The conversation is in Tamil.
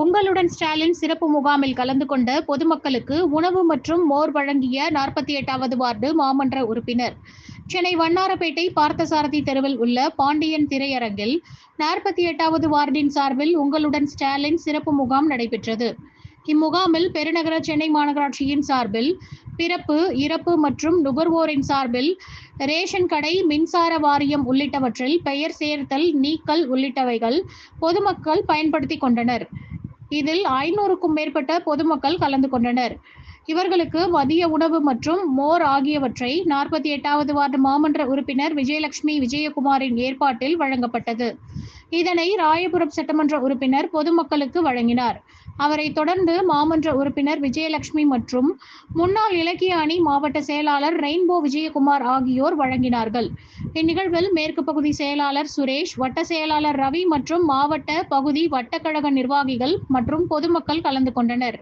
உங்களுடன் ஸ்டாலின் சிறப்பு முகாமில் கலந்து கொண்ட பொதுமக்களுக்கு உணவு மற்றும் மோர் வழங்கிய நாற்பத்தி எட்டாவது வார்டு மாமன்ற உறுப்பினர். சென்னை வண்ணாரப்பேட்டை பார்த்தசாரதி தெருவில் உள்ள பாண்டியன் திரையரங்கில் நாற்பத்தி எட்டாவது வார்டின் சார்பில் உங்களுடன் ஸ்டாலின் சிறப்பு முகாம் நடைபெற்றது. இம்முகாமில் பெருநகர சென்னை மாநகராட்சியின் சார்பில் பிறப்பு இறப்பு மற்றும் நுகர்வோரின் சார்பில் ரேஷன் கடை மின்சார வாரியம் உள்ளிட்டவற்றில் பெயர் சேர்த்தல் நீக்கல் உள்ளிட்டவைகள் பொதுமக்கள் பயன்படுத்தி கொண்டனர். இதில் ஐநூறுக்கும் மேற்பட்ட பொதுமக்கள் கலந்து கொண்டனர். இவர்களுக்கு மதிய உணவு மற்றும் மோர் ஆகியவற்றை நாற்பத்தி எட்டாவது வார்டு மாமன்ற உறுப்பினர் விஜயலட்சுமி விஜயகுமாரின் ஏற்பாட்டில் வழங்கப்பட்டது. இதனை ராயபுரம் சட்டமன்ற உறுப்பினர் பொதுமக்களுக்கு வழங்கினார். அவரை தொடர்ந்து மாமன்ற உறுப்பினர் விஜயலட்சுமி மற்றும் முன்னாள் இலக்கிய அணி மாவட்ட செயலாளர் ரெயின்போ விஜயகுமார் ஆகியோர் வழங்கினார்கள். இந்நிகழ்வில் மேற்கு பகுதி செயலாளர் சுரேஷ் வட்ட செயலாளர் ரவி மற்றும் மாவட்ட பகுதி வட்டக்கழக நிர்வாகிகள் மற்றும் பொதுமக்கள் கலந்து கொண்டனர்.